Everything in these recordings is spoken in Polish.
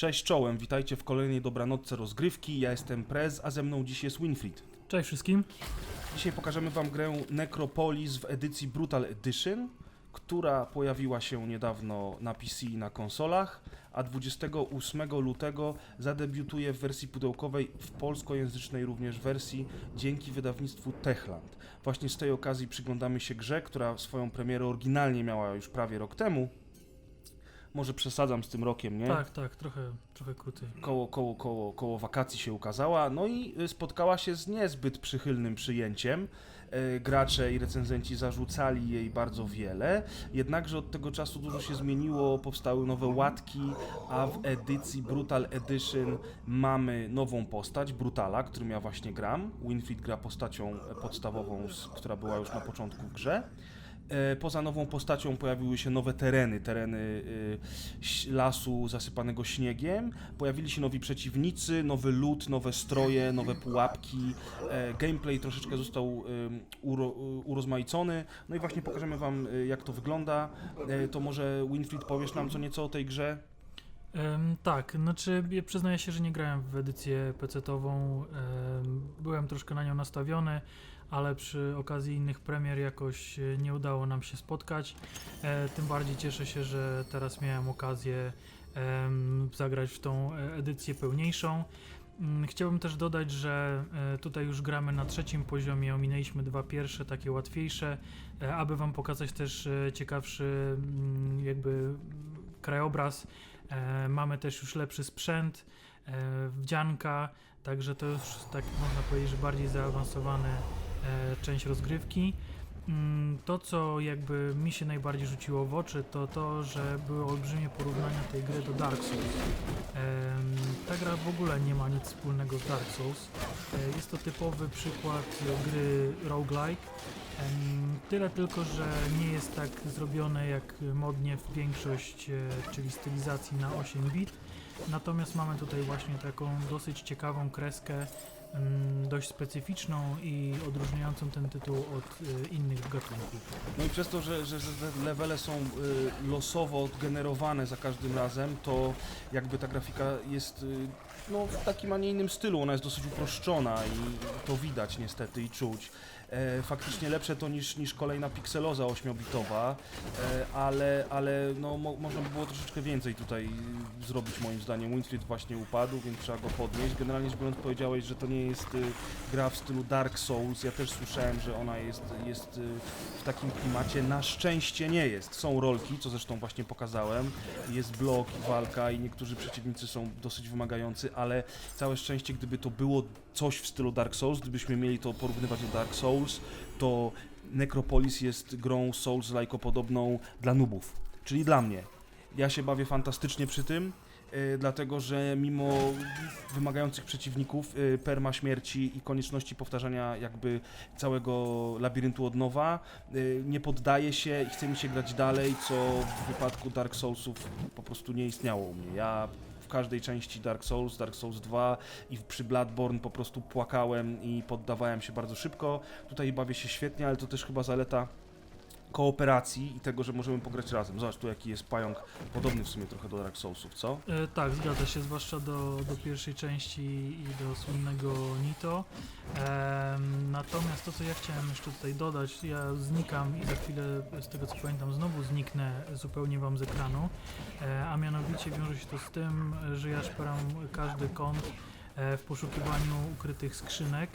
Cześć czołem, witajcie w kolejnej dobranocce rozgrywki. Ja jestem Prez, a ze mną dziś jest Winfried. Cześć wszystkim. Dzisiaj pokażemy wam grę Necropolis w edycji Brutal Edition, która pojawiła się niedawno na PC i na konsolach, a 28 lutego zadebiutuje w wersji pudełkowej, w polskojęzycznej również wersji, dzięki wydawnictwu Techland. Właśnie z tej okazji przyglądamy się grze, która swoją premierę oryginalnie miała już prawie rok temu. Może przesadzam z tym rokiem, nie? Tak, tak, trochę, trochę krócej. koło, koło, koło, koło wakacji się ukazała, no i y, spotkała się z niezbyt przychylnym przyjęciem. E, Gracze i recenzenci zarzucali jej bardzo wiele, jednakże od tego czasu dużo się zmieniło, powstały nowe łatki, a w edycji Brutal Edition mamy nową postać, Brutala, którym ja właśnie gram. Winfried gra postacią e, podstawową, która była już na początku w grze. E, Poza nową postacią pojawiły się nowe tereny, tereny ś- lasu zasypanego śniegiem. Pojawili się nowi przeciwnicy, nowy lód, nowe stroje, nowe pułapki. E, Gameplay troszeczkę został urozmaicony. No i właśnie pokażemy Wam, jak to wygląda. E, To może Winfried powiesz nam co nieco o tej grze? Em, tak, znaczy ja przyznaję się, że nie grałem w edycję PC-tową. em, byłem troszkę na nią nastawiony, ale przy okazji innych premier jakoś e, nie udało nam się spotkać. E, tym bardziej cieszę się, że teraz miałem okazję em, zagrać w tą e, edycję pełniejszą. Mm, Chciałbym też dodać, że e, tutaj już gramy na trzecim poziomie, ominęliśmy dwa pierwsze, takie łatwiejsze, aby Wam pokazać też ciekawszy mm, jakby krajobraz. E, Mamy też już lepszy sprzęt, e, wdzianka, także to już tak można powiedzieć, że bardziej zaawansowana część rozgrywki. Mm, To, co jakby mi się najbardziej rzuciło w oczy, to to, że były olbrzymie porównania tej gry do Dark Souls. Ta gra w ogóle nie ma nic wspólnego z Dark Souls. E, Jest to typowy przykład gry roguelike. Tyle tylko, że nie jest tak zrobione jak modnie w większość, e, czyli stylizacji na 8 bit. Natomiast mamy tutaj właśnie taką dosyć ciekawą kreskę, dość specyficzną i odróżniającą ten tytuł od e, innych gatunków. No i przez to, że, że, że te levele są y, losowo generowane za każdym razem, to jakby ta grafika jest y, no, w takim, a nie innym stylu. Ona jest dosyć uproszczona i to widać niestety i czuć. E, faktycznie lepsze to niż, niż kolejna pikseloza 8-bitowa, e, ale, ale no, mo, można by było troszeczkę więcej tutaj zrobić moim zdaniem. Winfried właśnie upadł, więc trzeba go podnieść. Generalnie rzecz biorąc powiedziałeś, że to nie jest y, gra w stylu Dark Souls. Ja też słyszałem, że ona jest, jest y, w takim klimacie. Na szczęście nie jest. Są rolki, co zresztą właśnie pokazałem. Jest blok walka i niektórzy przeciwnicy są dosyć wymagający, ale całe szczęście, gdyby to było coś w stylu Dark Souls, gdybyśmy mieli to porównywać do Dark Souls, to Necropolis jest grą Souls-like podobną dla nubów, czyli dla mnie. Ja się bawię fantastycznie przy tym, y, dlatego że mimo wymagających przeciwników, y, perma śmierci i konieczności powtarzania jakby całego labiryntu od nowa, y, nie poddaję się i chce mi się grać dalej, co w wypadku Dark Soulsów po prostu nie istniało u mnie. Ja każdej części Dark Souls, Dark Souls 2 i przy Bloodborne po prostu płakałem i poddawałem się bardzo szybko. Tutaj bawię się świetnie, ale to też chyba zaleta kooperacji i tego, że możemy pograć razem. Zobacz tu jaki jest pająk, podobny w sumie trochę do Dark Soulsów, co? E, tak, zgadza się, zwłaszcza do, do pierwszej części i do słynnego Nito. Em, natomiast to, co ja chciałem jeszcze tutaj dodać, ja znikam i za chwilę, z tego co pamiętam, znowu zniknę zupełnie Wam z ekranu, e, a mianowicie wiąże się to z tym, że ja szperam każdy kąt e, w poszukiwaniu ukrytych skrzynek.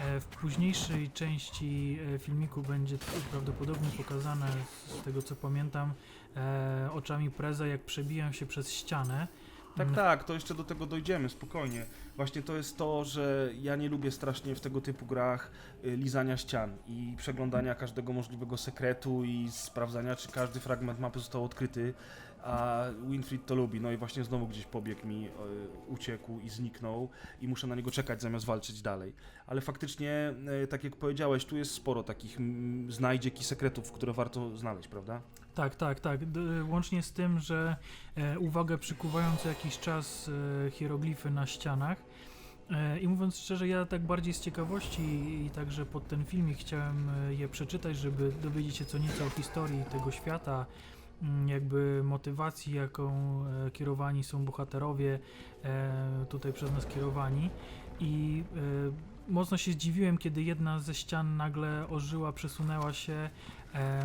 E, W późniejszej części e, filmiku będzie prawdopodobnie pokazane, z tego co pamiętam, e, oczami Preza, jak przebijam się przez ścianę. Tak, Mm, tak, to jeszcze do tego dojdziemy, spokojnie. Właśnie to jest to, że ja nie lubię strasznie w tego typu grach y, lizania ścian i przeglądania każdego możliwego sekretu i sprawdzania, czy każdy fragment mapy został odkryty, a Winfried to lubi. No i właśnie znowu gdzieś pobiegł mi, y, uciekł i zniknął i muszę na niego czekać zamiast walczyć dalej. Ale faktycznie, y, tak jak powiedziałeś, tu jest sporo takich znajdziek i sekretów, które warto znaleźć, prawda? Tak, tak, tak. Łącznie z tym, że e, uwagę przykuwają co jakiś czas e, hieroglify na ścianach. E, I mówiąc szczerze, ja tak bardziej z ciekawości i także pod ten filmik chciałem e, je przeczytać, żeby dowiedzieć się co nieco o historii tego świata jakby motywacji, jaką e, kierowani są bohaterowie, e, tutaj przez nas kierowani. I e, mocno się zdziwiłem, kiedy jedna ze ścian nagle ożyła, przesunęła się.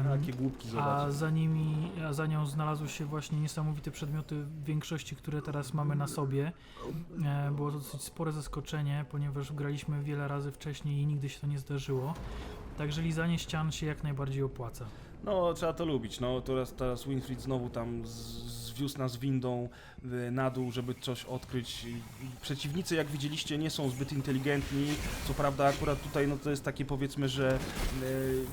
Takie głupki a za nimi, a za nią znalazły się właśnie niesamowite przedmioty w większości, które teraz mamy na sobie. Było to dosyć spore zaskoczenie, ponieważ graliśmy wiele razy wcześniej i nigdy się to nie zdarzyło. Także lizanie ścian się jak najbardziej opłaca. No, trzeba to lubić. No, teraz, teraz Winfried znowu tam zwiózł nas windą y, na dół, żeby coś odkryć. Przeciwnicy, jak widzieliście, nie są zbyt inteligentni. Co prawda, akurat tutaj no, to jest takie powiedzmy, że y,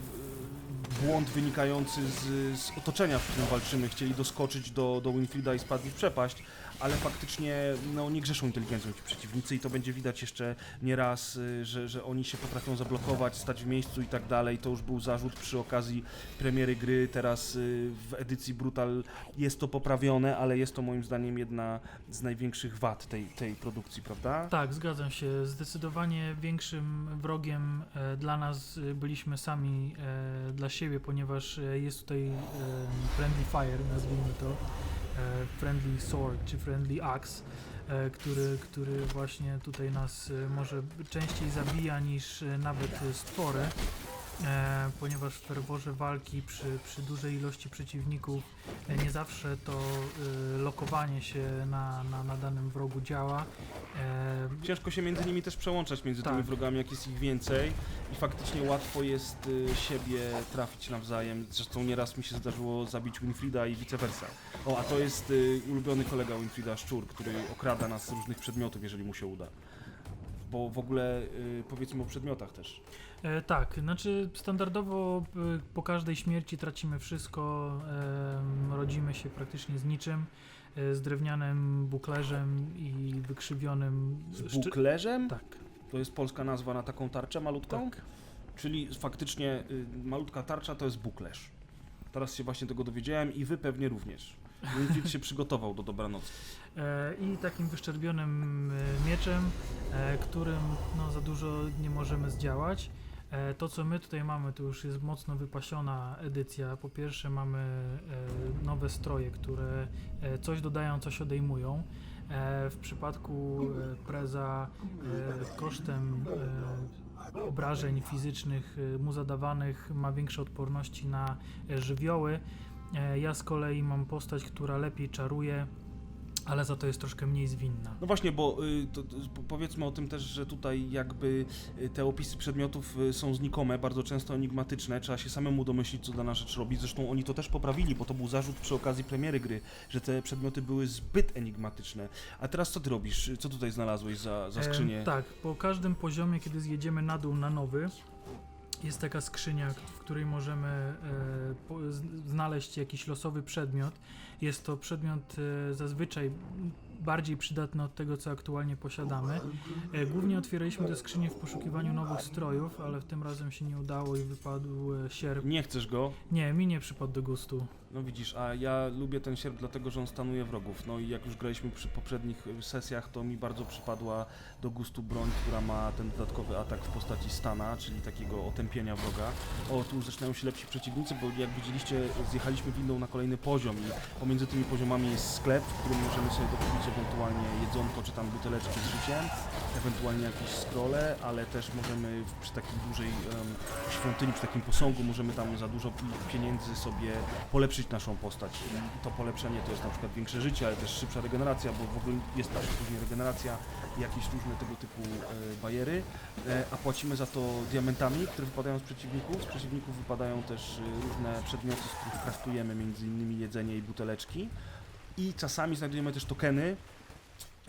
błąd wynikający z, z otoczenia, w którym walczymy. Chcieli doskoczyć do, do Winfrieda i spadli w przepaść, ale faktycznie no, nie grzeszą inteligencją ci przeciwnicy i to będzie widać jeszcze nieraz, y, że, że oni się potrafią zablokować, stać w miejscu i tak dalej. To już był zarzut przy okazji premiery gry. Teraz y, w edycji Brutal jest to poprawione, ale jest to moim zdaniem jedna z największych wad tej, tej produkcji, prawda? Tak, zgadzam się. Zdecydowanie większym wrogiem e, dla nas e, byliśmy sami e, dla siebie, ponieważ e, jest tutaj Friendly Fire, nazwijmy to, Friendly Sword czy Friendly Axe, e, który, który właśnie tutaj nas e, może częściej zabija niż e, nawet stwory. E, ponieważ w ferworze walki przy, przy dużej ilości przeciwników e, nie zawsze to e, lokowanie się na, na, na danym wrogu działa. E, Ciężko się między nimi też przełączać, między tymi Tak. wrogami, jak jest ich więcej i faktycznie łatwo jest y, siebie trafić nawzajem. Zresztą nieraz mi się zdarzyło zabić Winfrida i vice versa. O, a to jest y, ulubiony kolega Winfrida, Szczur, który okrada nas z różnych przedmiotów, jeżeli mu się uda. Bo w ogóle y, powiedzmy o przedmiotach też. E, tak, znaczy standardowo e, po każdej śmierci tracimy wszystko, em, rodzimy się praktycznie z niczym, e, z drewnianym buklerzem i wykrzywionym... Z buklerzem? Tak, To jest polska nazwa na taką tarczę malutką? tak. Czyli faktycznie y, malutka tarcza to jest buklerz. Teraz się właśnie tego dowiedziałem i wy pewnie również. Winfried się przygotował do dobranocy. E, I takim wyszczerbionym e, mieczem, e, którym no, za dużo nie możemy zdziałać. E, To, co my tutaj mamy, to już jest mocno wypasiona edycja. Po pierwsze, mamy nowe stroje, które coś dodają, coś odejmują. W przypadku Preza kosztem obrażeń fizycznych mu zadawanych ma większe odporności na żywioły. E, Ja z kolei mam postać, która lepiej czaruje, ale za to jest troszkę mniej zwinna. No właśnie, bo y, to, to, po- powiedzmy o tym też, że tutaj jakby y, te opisy przedmiotów y, są znikome, bardzo często enigmatyczne, trzeba się samemu domyślić, co dana rzecz robi. Zresztą oni to też poprawili, bo to był zarzut przy okazji premiery gry, że te przedmioty były zbyt enigmatyczne. A teraz co ty robisz? Co tutaj znalazłeś za, za Em, skrzynię? tak, po każdym poziomie, kiedy zjedziemy na dół na nowy, jest taka skrzynia, w której możemy e, po, znaleźć jakiś losowy przedmiot. Jest to przedmiot e, zazwyczaj bardziej przydatny od tego, co aktualnie posiadamy. E, głównie otwieraliśmy te skrzynie w poszukiwaniu nowych strojów, ale w tym razem się nie udało i wypadł e, sierp. Nie chcesz go? Nie, mi nie przypadł do gustu. No widzisz, a ja lubię ten sierp dlatego, że on stanuje wrogów. No i jak już graliśmy przy poprzednich sesjach, to mi bardzo przypadła do gustu broń, która ma ten dodatkowy atak w postaci stana, czyli takiego otępienia wroga. O, tu zaczynają się lepsi przeciwnicy, bo jak widzieliście, zjechaliśmy windą na kolejny poziom i pomiędzy tymi poziomami jest sklep, w którym możemy sobie dokupić ewentualnie jedzonko, czy tam buteleczki z życiem, ewentualnie jakieś scrolle, ale też możemy przy takiej dużej em, świątyni, przy takim posągu, możemy tam za dużo pi- pieniędzy sobie polepszyć naszą postać. I to polepszenie to jest na przykład większe życie, ale też szybsza regeneracja, bo w ogóle jest też później regeneracja jakieś różne tego typu e, bajery, e, a płacimy za to diamentami, które wypadają z przeciwników. Z przeciwników wypadają też e, różne przedmioty, z których kraftujemy, między innymi jedzenie i buteleczki. I czasami znajdujemy też tokeny,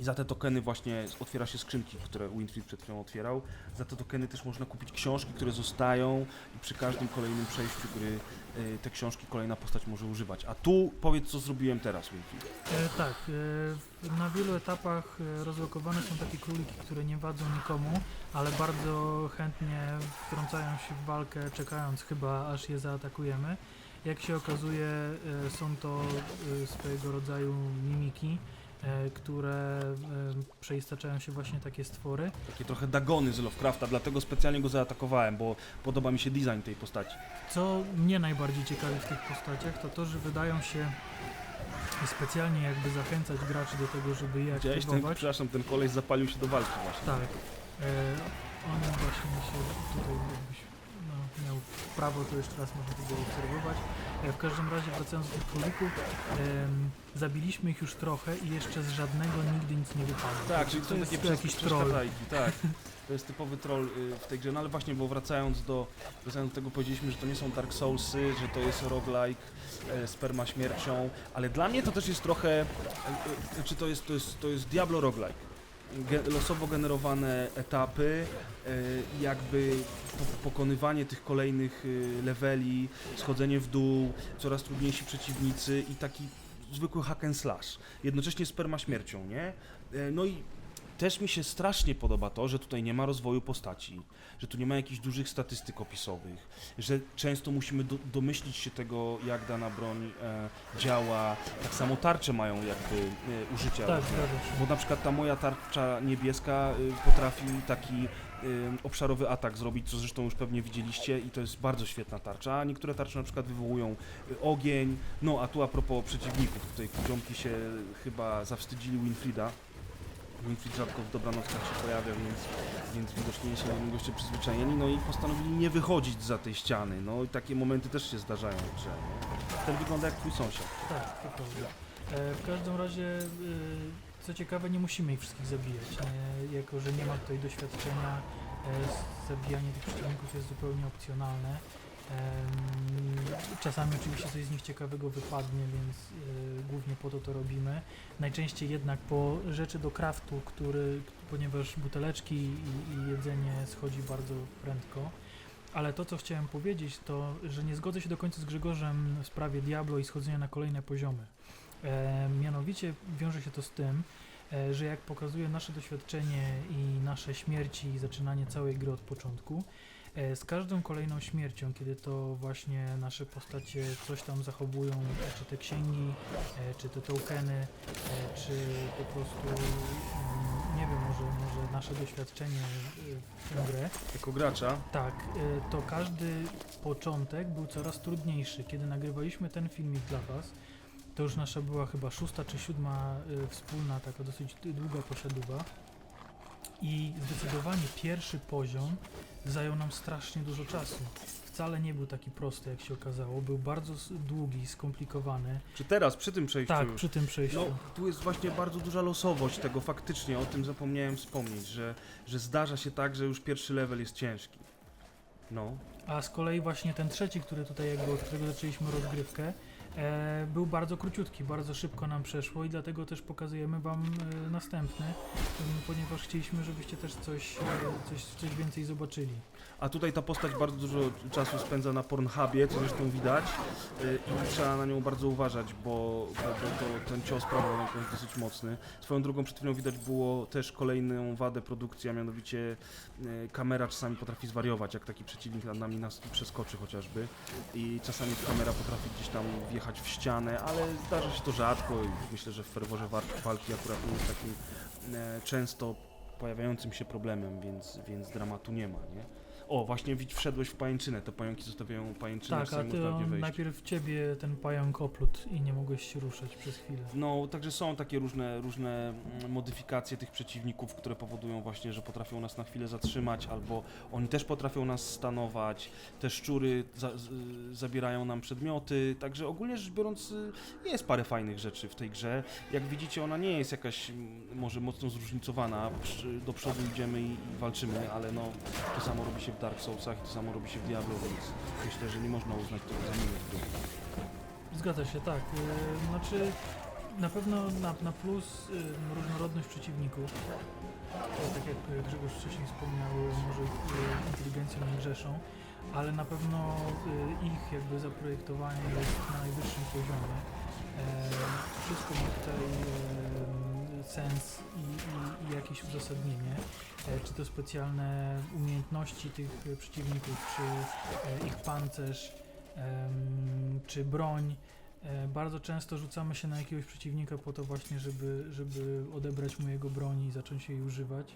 i za te tokeny właśnie otwiera się skrzynki, które Winfield przed chwilą otwierał. Za te tokeny też można kupić książki, które zostają i przy każdym kolejnym przejściu gry y, te książki kolejna postać może używać. A tu powiedz, co zrobiłem teraz, Winfield. E, tak, e, na wielu etapach e, rozlokowane są takie króliki, które nie wadzą nikomu, ale bardzo chętnie wtrącają się w walkę, czekając chyba aż je zaatakujemy. Jak się okazuje, e, są to e, swojego rodzaju mimiki e, które przeistaczają się właśnie takie stwory. Takie trochę dagony z Lovecrafta, dlatego specjalnie go zaatakowałem, bo podoba mi się design tej postaci. Co mnie najbardziej ciekawi w tych postaciach, to to, że wydają się specjalnie jakby zachęcać graczy do tego, żeby je Widziałeś ten, aktywować. przepraszam, ten koleś zapalił się do walki właśnie. Tak. E, on właśnie się tutaj jakbyś no, miał prawo, to jeszcze raz można to było obserwować. E, w każdym razie wracając do tych królików, zabiliśmy ich już trochę i jeszcze z żadnego nigdy nic nie wypadło. Tak, czyli to to są jest takie jakiś jakiś troll. tak. To jest typowy troll y, w tej grze, no ale właśnie, bo wracając do, wracając do tego powiedzieliśmy, że to nie są Dark Soulsy, że to jest roguelike e, z permaśmiercią, ale dla mnie to też jest trochę, e, e, czy to jest, to jest, to jest Diablo roguelike. Losowo generowane etapy, e, jakby po, pokonywanie tych kolejnych y, leveli, schodzenie w dół, coraz trudniejsi przeciwnicy i taki zwykły hack and slash, jednocześnie z permaśmiercią, nie? E, No i też mi się strasznie podoba to, że tutaj nie ma rozwoju postaci, że tu nie ma jakichś dużych statystyk opisowych, że często musimy do, domyślić się tego, jak dana broń e, działa. Tak samo tarcze mają jakby e, użycia Tak, różne. Bo na przykład ta moja tarcza niebieska y, potrafi taki y, obszarowy atak zrobić, co zresztą już pewnie widzieliście i to jest bardzo świetna tarcza. A niektóre tarcze na przykład wywołują y, ogień. No a tu a propos przeciwników, tutaj kudziomki się chyba zawstydzili Winfrida. Winfried rzadko w dobranockach się pojawia, więc, więc widocznie nie są goście przyzwyczajeni, no i postanowili nie wychodzić za tej ściany. No i takie momenty też się zdarzają w grze. Ten wygląda jak twój sąsiad. Tak, to prawda. E, w każdym razie, y, co ciekawe, nie musimy ich wszystkich zabijać. Nie, jako, że nie ma tutaj doświadczenia, e, zabijanie tych przeciwników jest zupełnie opcjonalne. Czasami oczywiście coś z nich ciekawego wypadnie, więc y, głównie po to to robimy. Najczęściej jednak po rzeczy do craftu, który, ponieważ buteleczki i, i jedzenie schodzi bardzo prędko. Ale to, co chciałem powiedzieć, to, że nie zgodzę się do końca z Grzegorzem w sprawie Diablo i schodzenia na kolejne poziomy. E, mianowicie wiąże się to z tym, e, że jak pokazuje nasze doświadczenie i nasze śmierci i zaczynanie całej gry od początku, e, z każdą kolejną śmiercią, kiedy to właśnie nasze postacie coś tam zachowują, czy te księgi, e, czy te tokeny, e, czy po prostu, mm, nie wiem, może, może nasze doświadczenie e, w tę grę, Jako gracza tak, to każdy początek był coraz trudniejszy. Kiedy nagrywaliśmy ten filmik dla Was, to już nasza była chyba szósta czy siódma wspólna, taka dosyć długa poszedówa. I zdecydowanie pierwszy poziom zajął nam strasznie dużo czasu. Wcale nie był taki prosty, jak się okazało. Był bardzo s- długi, skomplikowany. Czy teraz, przy tym przejściu Tak, już? przy tym przejściu. No, tu jest właśnie bardzo duża losowość tego faktycznie, o tym zapomniałem wspomnieć, że, że zdarza się tak, że już pierwszy level jest ciężki. No, A z kolei właśnie ten trzeci, który tutaj jakby, od którego zaczęliśmy rozgrywkę, był bardzo króciutki, bardzo szybko nam przeszło i dlatego też pokazujemy Wam e, następny, ponieważ chcieliśmy, żebyście też coś, e, coś, coś więcej zobaczyli. a tutaj ta postać bardzo dużo czasu spędza na Pornhubie, co zresztą widać i trzeba na nią bardzo uważać, bo, bo, ten cios ręką jest dosyć mocny. Swoją drogą przed chwilą widać było też kolejną wadę produkcji, a mianowicie kamera czasami potrafi zwariować, jak taki przeciwnik nad nami nas przeskoczy chociażby i czasami kamera potrafi gdzieś tam wjechać w ścianę, ale zdarza się to rzadko i myślę, że w ferworze walki akurat nie jest takim e, często pojawiającym się problemem, więc, więc dramatu nie ma, nie? O, właśnie widz, wszedłeś w pajęczynę, te pająki zostawiają pajęczynę, Tak, a czasami Ty można w on wejść. najpierw Ciebie ten pająk oplótł i nie mogłeś się ruszać przez chwilę. No, także są takie różne, różne mm, modyfikacje tych przeciwników, które powodują właśnie, że potrafią nas na chwilę zatrzymać, albo oni też potrafią nas stanować. Te szczury za, z, zabierają nam przedmioty, także ogólnie rzecz biorąc y, jest parę fajnych rzeczy w tej grze. Jak widzicie, ona nie jest jakaś mm, może mocno zróżnicowana, do przodu idziemy i, i walczymy, ale no to samo robi się w Dark Soulsach i to samo robi się w Diablo, więc myślę, że nie można uznać tego za minus gry. Zgadza się, tak. Yy, Znaczy, na pewno na, na plus yy, różnorodność przeciwników. Tak jak Grzegorz wcześniej wspomniał, może yy, inteligencją nie grzeszą, ale na pewno ich jakby zaprojektowanie jest na najwyższym poziomie. E, wszystko ma tutaj sens i, i, i jakieś uzasadnienie. E, czy to specjalne umiejętności tych przeciwników, czy e, ich pancerz, czy broń, E, Bardzo często rzucamy się na jakiegoś przeciwnika po to właśnie, żeby, żeby odebrać mu jego broń i zacząć jej używać.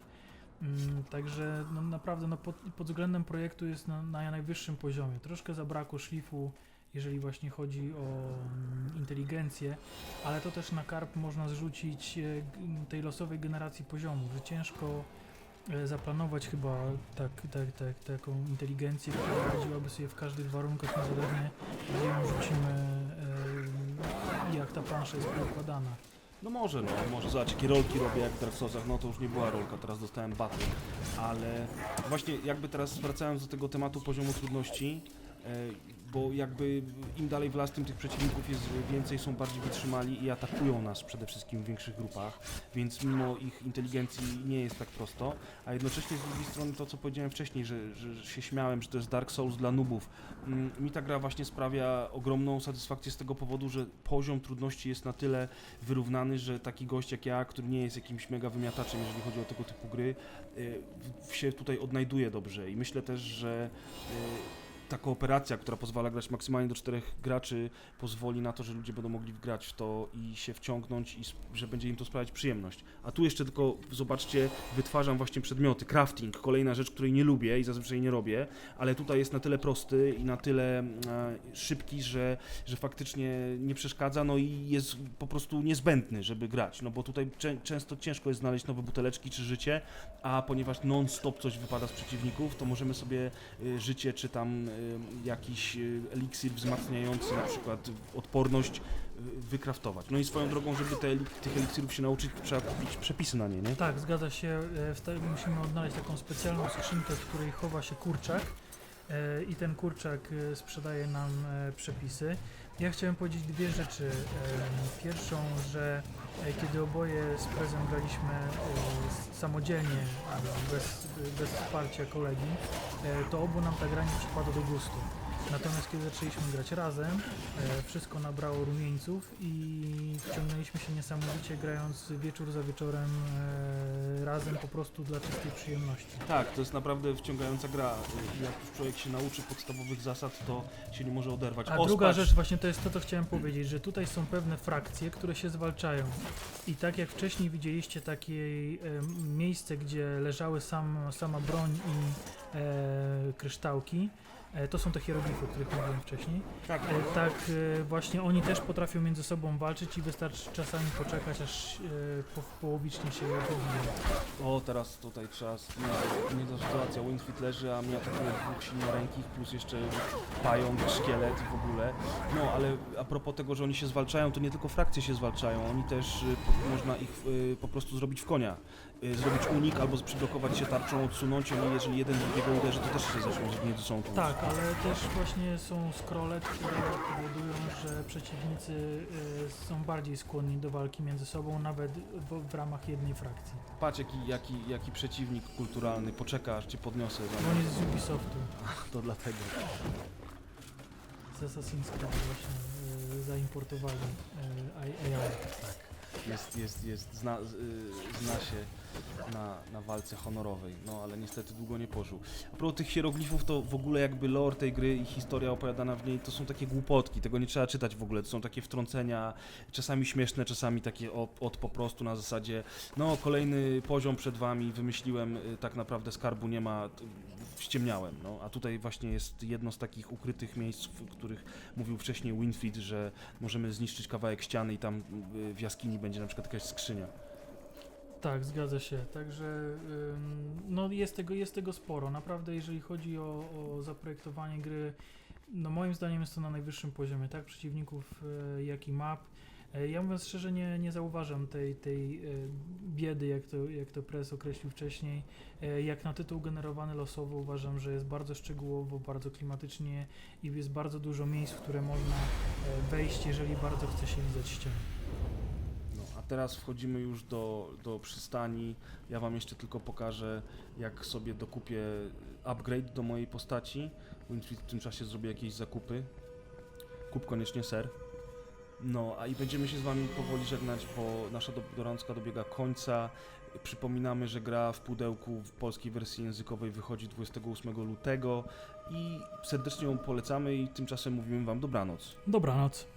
Mm, Także no, naprawdę no, pod, pod względem projektu jest na, na najwyższym poziomie. Troszkę zabrakło szlifu, jeżeli właśnie chodzi o mm, inteligencję, ale to też na karp można zrzucić e, tej losowej generacji poziomów, że ciężko e, zaplanować chyba tak, tak, tak, taką inteligencję, która radziłaby sobie w każdych warunkach, niezależnie gdzie ją rzucimy, e, jak ta plansza jest układana. No może, no, może zobacz, jakie rolki robię jak w Dark Soulsach, no to już nie była rolka, teraz dostałem battle, ale właśnie jakby teraz wracając do tego tematu poziomu trudności, bo jakby im dalej w las, tym tych przeciwników jest więcej, są bardziej wytrzymali i atakują nas przede wszystkim w większych grupach, więc mimo ich inteligencji nie jest tak prosto, a jednocześnie z drugiej strony to, co powiedziałem wcześniej, że, że się śmiałem, że to jest Dark Souls dla nubów, Mm, mi ta gra właśnie sprawia ogromną satysfakcję z tego powodu, że poziom trudności jest na tyle wyrównany, że taki gość jak ja, który nie jest jakimś mega wymiataczem, jeżeli chodzi o tego typu gry, y, się tutaj odnajduje dobrze. I myślę też, że y, ta kooperacja, która pozwala grać maksymalnie do czterech graczy, pozwoli na to, że ludzie będą mogli grać w to i się wciągnąć i że będzie im to sprawiać przyjemność. A tu jeszcze tylko, zobaczcie, wytwarzam właśnie przedmioty, crafting, kolejna rzecz, której nie lubię i zazwyczaj nie robię, ale tutaj jest na tyle prosty i na tyle e, szybki, że, że faktycznie nie przeszkadza, no i jest po prostu niezbędny, żeby grać, no bo tutaj czę- często ciężko jest znaleźć nowe buteleczki czy życie, a ponieważ non-stop coś wypada z przeciwników, to możemy sobie y, życie czy tam jakiś y, eliksir wzmacniający na przykład odporność y, wykraftować. No i swoją drogą, żeby te, tych eliksirów się nauczyć, trzeba kupić przepisy na nie, nie? Tak, zgadza się. E, w te- Musimy odnaleźć taką specjalną skrzynkę, w której chowa się kurczak e, i ten kurczak e, sprzedaje nam przepisy. Ja chciałem powiedzieć dwie rzeczy. Pierwszą, że e, kiedy oboje z Prezem graliśmy e, samodzielnie, bez, bez wsparcia kolegi, e, to obu nam ta gra nie przypadła do gustu. Natomiast kiedy zaczęliśmy grać razem, e, wszystko nabrało rumieńców i wciągnęliśmy się niesamowicie grając wieczór za wieczorem e, razem po prostu dla czystej przyjemności. Tak, to jest naprawdę wciągająca gra. Jak już człowiek się nauczy podstawowych zasad, to się nie może oderwać. A druga rzecz właśnie to jest to, co chciałem powiedzieć, że tutaj są pewne frakcje, które się zwalczają. I tak jak wcześniej widzieliście takie e, miejsce, gdzie leżały sam, sama broń i e, kryształki, to są te hieroglify, o których mówiłem wcześniej. Tak, E, tak, e, właśnie oni też potrafią między sobą walczyć i wystarczy czasami poczekać, aż e, po, połowicznie się pobiją. O, teraz tutaj trzeba. Nie, nie ta sytuacja. Winfried leży, a mnie atakuje dwóch silnorękich, plus jeszcze pająk, szkielet w ogóle. No, ale a propos tego, że oni się zwalczają, to nie tylko frakcje się zwalczają, oni też y, po, można ich y, po prostu zrobić w konia. Y, zrobić unik albo przyblokować się tarczą, odsunąć, oni jeżeli jeden drugiego uderzy, to też się zaczną zgnięty są tu. Tak, ale też właśnie są scrolle, które powodują, że przeciwnicy e, są bardziej skłonni do walki między sobą, nawet w, w ramach jednej frakcji. Patrz jaki, jaki, jaki przeciwnik kulturalny, poczeka aż cię podniosę. Bo on jest z Ubisoftu, To dlatego. z Assassin's Creed właśnie e, zaimportowali AI. Jest, jest, jest, zna, y, zna się na, na walce honorowej, no ale niestety długo nie pożył. A propos tych hieroglifów, to w ogóle jakby lore tej gry i historia opowiadana w niej, to są takie głupotki, tego nie trzeba czytać w ogóle, to są takie wtrącenia, czasami śmieszne, czasami takie od, od po prostu na zasadzie, no kolejny poziom przed wami, wymyśliłem, y, tak naprawdę skarbu nie ma, ściemniałem, no, a tutaj właśnie jest jedno z takich ukrytych miejsc, w których mówił wcześniej Winfried, że możemy zniszczyć kawałek ściany i tam y, w jaskini będzie na przykład jakaś skrzynia. Tak, zgadza się. Także no jest, tego, jest tego sporo. Naprawdę, jeżeli chodzi o, o zaprojektowanie gry, no moim zdaniem jest to na najwyższym poziomie, tak przeciwników, e, jak i map. E, Ja mówiąc szczerze, nie, nie zauważam tej, tej e, biedy, jak to, jak to Press określił wcześniej. Jak na tytuł generowany losowo uważam, że jest bardzo szczegółowo, bardzo klimatycznie i jest bardzo dużo miejsc, w które można wejść, jeżeli bardzo chce się widzieć ściany. Teraz wchodzimy już do, do przystani. Ja wam jeszcze tylko pokażę, jak sobie dokupię upgrade do mojej postaci. W tym czasie zrobi jakieś zakupy. Kup koniecznie ser. No, a i będziemy się z wami powoli żegnać, bo nasza do, dorączka dobiega końca. Przypominamy, że gra w pudełku w polskiej wersji językowej wychodzi 28 lutego i serdecznie ją polecamy i tymczasem mówimy wam dobranoc. Dobranoc.